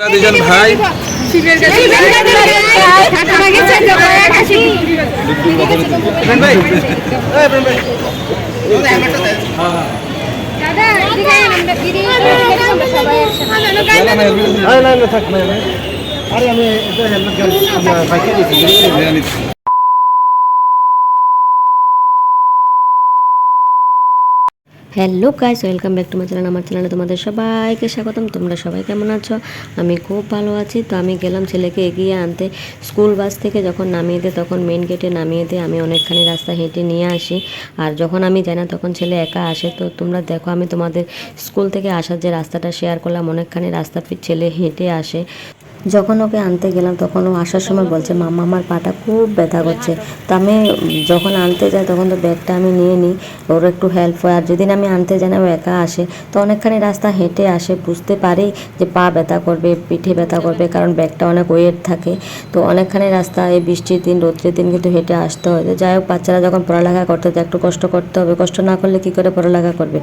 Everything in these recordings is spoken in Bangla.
দুজন ভাই ইমরান ভাই এই ইমরান ভাই না, না, ইমরান ভাই। আরে আমি এটা হেলমেট গান বাইকে দিয়েছি নিয়ে নিচ্ছি। Hello guys, welcome back to my channel. আমার চ্যানেলে তোমাদের সবাইকে স্বাগতম। তোমরা সবাই কেমন আছো? আমি খুব ভালো আছি। তো আমি গেলাম ছেলেকে এগিয়ে আনতে। স্কুল বাস থেকে যখন নামিয়ে দেয়, তখন মেন গেটে নামিয়ে দিয়ে আমি অনেকখানি রাস্তা হেঁটে নিয়ে আসি। আর যখন আমি যাই না, তখন ছেলে একা আসে। তো তোমরা দেখো, আমি তোমাদের স্কুল থেকে আসার যে রাস্তাটা শেয়ার করলাম, অনেকখানি রাস্তা ছেলে হেঁটে আসে। যখন ওকে আনতে গেলাম, তখন ও আসার সময় বলছে মামা আমার পাটা খুব ব্যথা করছে। তো আমি যখন আনতে যাই, তখন তো ব্যাগটা আমি নিয়ে নিই, ওর একটু হেল্প হয়। আর যেদিন আমি আনতে যাই না, ও একা আসে। তো অনেকখানি রাস্তা হেঁটে আসে, বুঝতে পারি যে পা ব্যথা করবে, পিঠে ব্যথা করবে, কারণ ব্যাগটা অনেক ওয়েট থাকে। তো অনেকখানি রাস্তা, এই বৃষ্টির দিন, রোদ্রের দিন কিন্তু হেঁটে আসতে হয়। তো যাই হোক, বাচ্চারা যখন পড়ালেখা করতে যায়, একটু কষ্ট করতে হবে। কষ্ট না করলে কী করে পড়ালেখা করবে?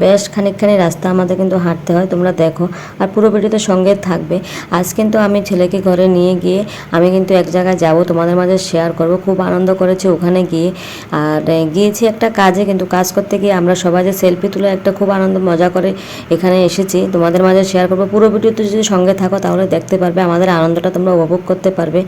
বেশ খানিকখানি রাস্তা আমাদের কিন্তু হাঁটতে হয়, তোমরা দেখো। আর পুরো ভিডিওতে সঙ্গে থাকবে। আজ কিন্তু আমি ছেলেকে ঘরে নিয়ে গিয়ে আমি কিন্তু এক জায়গায় যাব, তোমাদের মাঝে শেয়ার করব। খুব আনন্দ করেছি ওখানে গিয়ে। আর গিয়েছি একটা কাজে, কিন্তু কাজ করতে গিয়ে আমরা সবাই যে সেলফি তুলে একটা খুব আনন্দ, মজা করে এখানে এসেছি। তোমাদের মাঝে শেয়ার করব। পুরো ভিডিওতে যদি সঙ্গে থাকো তাহলে দেখতে পারবে, আমাদের আনন্দটা তোমরা উপভোগ করতে পারবে।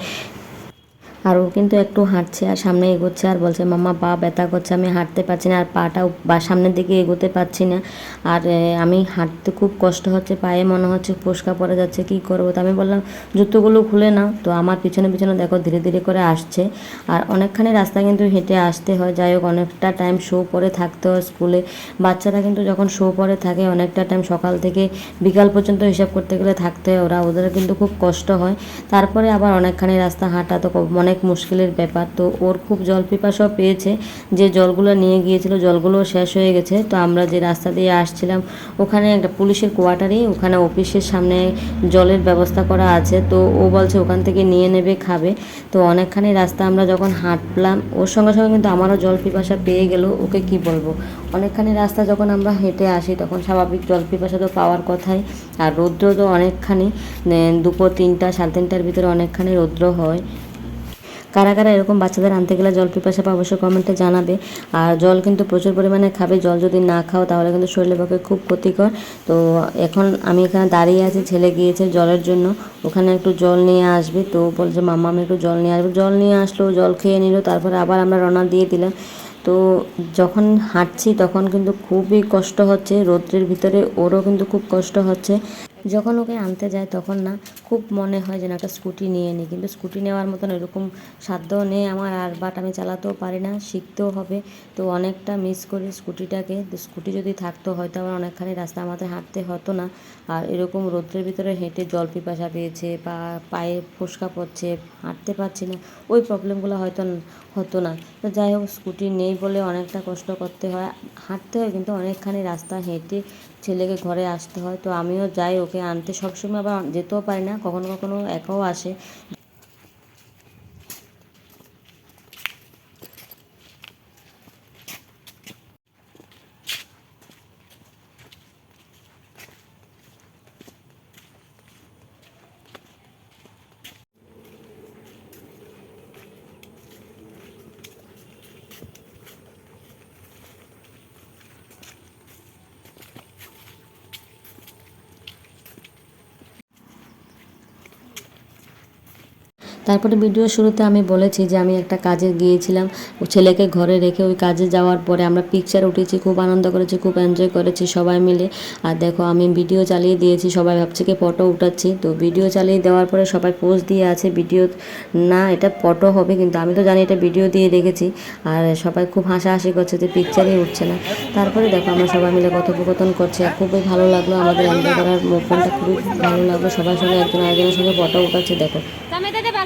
আর ও কিন্তু একটু হাঁটছে আর সামনে এগোচ্ছে আর বলছে, মাম্মা, পা ব্যথা করছে, আমি হাঁটতে পারছি না আর পাটাও বা সামনের দিকে এগোতে পারছি না। আর আমি হাঁটতে খুব কষ্ট হচ্ছে, পায়ে মনে হচ্ছে ফোসকা পড়ে যাচ্ছে, কি করব? তো আমি বললাম, জুতোগুলো খুলে নাও। তো আমার পিছনে পিছনে দেখো ধীরে ধীরে করে আসছে। আর অনেকখানি রাস্তা কিন্তু হেঁটে আসতে হয়, যাই হোক, অনেকটা টাইম শো পরে থাকতে হয় স্কুলে বাচ্চারা কিন্তু যখন শো পরে থাকে, অনেকটা টাইম সকাল থেকে বিকাল পর্যন্ত হিসাব করতে গেলে থাকতে হয় ওরা ওদের কিন্তু খুব কষ্ট হয়। তারপরে আবার অনেকখানি রাস্তা হাঁটা তো খুব- অনেক মুশকিলের ব্যাপার। তো ওর খুব জল পিপাসাও পেয়েছে। যে জলগুলো নিয়ে গিয়েছিল, জলগুলো শেষ হয়ে গেছে। তো আমরা যে রাস্তা দিয়ে আসছিলাম, ওখানে একটা পুলিশের কোয়ার্টারে ওখানে অফিসের সামনে জলের ব্যবস্থা করা আছে। তো ও বলছে ওখান থেকে নিয়ে নেবে, খাবে। তো অনেকখানি রাস্তা আমরা যখন হাঁটলাম, ওর সঙ্গে সঙ্গে কিন্তু আমারও জল পিপাসা পেয়ে গেল। ওকে কি বলব? অনেকখানি রাস্তা যখন আমরা হেঁটে আসি, তখন স্বাভাবিক জল পিপাসা তো পাওয়ার কথাই। আর রৌদ্র তো অনেকখানি দুপুর তিনটা, সাড়ে তিনটার ভিতরে অনেকখানি রৌদ্র হয়। কারা কারা এরকম বাচ্চাদের আনতে গেলে জল পিপাসা পাবে অবশ্যই কমেন্টে জানাবে। আর জল কিন্তু প্রচুর পরিমাণে খাবে, জল যদি না খাও তাহলে কিন্তু শরীরের পক্ষে খুব ক্ষতিকর। তো এখন আমি এখানে দাঁড়িয়ে আছি, ছেলে গিয়েছে জলের জন্য। ওখানে একটু জল নিয়ে আসবে, তো বলছে, মাম্মা, আমি একটু জল নিয়ে আসব। জল নিয়ে আসলো, জল খেয়ে নিল, তারপরে আবার আমরা রওনা দিয়ে দিলাম। তো যখন হাঁটছি তখন কিন্তু খুবই কষ্ট হচ্ছে, রৌদ্রের ভিতরে ওরও কিন্তু খুব কষ্ট হচ্ছে। যখন ওকে আনতে যায় তখন না খুব মনে হয় যে না একটা স্কুটি নিয়ে নিই। কিন্তু স্কুটি নেওয়ার মতন এরকম সাধ্যও নেই আমার আর বাট আমি চালাতেও পারি না, শিখতেও হবে। তো অনেকটা মিস করি স্কুটিটাকে। তো স্কুটি যদি থাকতো হয়তো আমার অনেকখানি রাস্তা আমাদের হাঁটতে হতো না। আর এরকম রৌদ্রের ভিতরে হেঁটে জল পিপাসা পেয়েছে বা পায়ে ফোসকা পড়ছে, হাঁটতে পারছি না, ওই প্রবলেমগুলো হয়তো হতো না। তো যাই হোক, স্কুটি নেই বলে অনেকটা কষ্ট করতে হয়। হাঁটতে হয় কিন্তু অনেকখানি রাস্তা হেঁটে ছেলেকে ঘরে আসতে হয়। তো আমিও যাই ওকে আনতে সবসময় আবার যেতেও পারি না কখনো কখনো একাও আসে। তারপরে ভিডিও শুরুতে আমি বলেছি যে আমি একটা কাজে গিয়েছিলাম ছেলেকে ঘরে রেখে ওই কাজে যাওয়ার পরে আমরা পিকচার উঠেছি, খুব আনন্দ করেছি, খুব এনজয় করেছি সবাই মিলে। আর দেখো আমি ভিডিও চালিয়ে দিয়েছি, সবাই ভাবছে কি ফটো উঠাচ্ছি। তো ভিডিও চালিয়ে দেওয়ার পরে সবাই পোজ দিয়ে আছে ভিডিও না এটা ফটো হবে কিন্তু আমি তো জানি এটা ভিডিও দিয়ে রেখেছি আর সবাই খুব হাসাহাসি করছে যে পিকচারই উঠছে না। তারপরে দেখো আমরা সবাই মিলে কথোপকথন করছি আর খুবই ভালো লাগল, আমাদের এনজয় করার মুভমেন্টটা খুবই ভালো লাগল সবার সঙ্গে একজন আরেকজনের সঙ্গে ফটো উঠাচ্ছে, দেখো।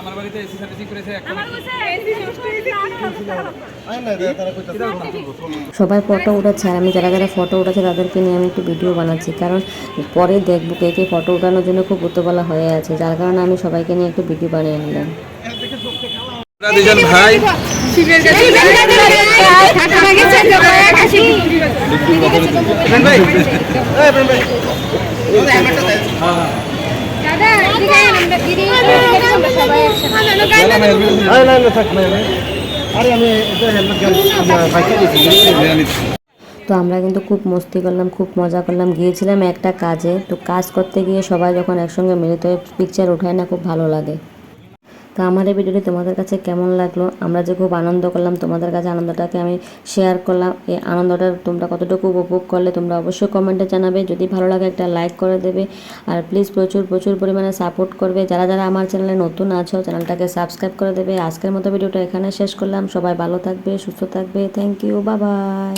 আমার বাড়িতে এসি সার্ভিসিং করেছে সবাই ফটো উঠাচ্ছে আর আমি যারা যারা ফটো উঠাচ্ছে তাদেরকে নিয়ে আমি একটু ভিডিও বানাচ্ছি কারণ পরে দেখব কে কে ফটো উঠানোর জন্য খুব উতোবেলা হয়ে আছে যার কারণে আমি সবাইকে নিয়ে একটু ভিডিও বানিয়ে নিলাম। ভাই। ইমরান ভাই এই ইমরান ভাই আয় না না থাক না না। আরে আমি এটা হেলমেট বাইকে তো আমরা কিন্তু খুব মস্তি করলাম খুব মজা করলাম গিয়েছিলাম একটা কাজে তো কাজ করতে গিয়ে সবাই যখন একসঙ্গে মিলিত হয়ে পিকচার ওঠায় না খুব ভালো লাগে তো আমার এই ভিডিওটি তোমাদের কাছে কেমন লাগল? আমরা যে খুব আনন্দ করলাম, তোমাদের কাছে আনন্দটাকে আমি শেয়ার করলাম। এই আনন্দটা তোমরা কতটুকু উপভোগ করলে তোমরা অবশ্যই কমেন্টে জানাবে। যদি ভালো লাগে একটা লাইক করে দেবে। আর প্লিজ প্রচুর প্রচুর পরিমাণে সাপোর্ট করবে। যারা যারা আমার চ্যানেলে নতুন আছো চ্যানেলটাকে সাবস্ক্রাইব করে দেবে। আজকের মতো ভিডিওটা এখানে শেষ করলাম। সবাই ভালো থাকবে, সুস্থ থাকবে। Thank you bye bye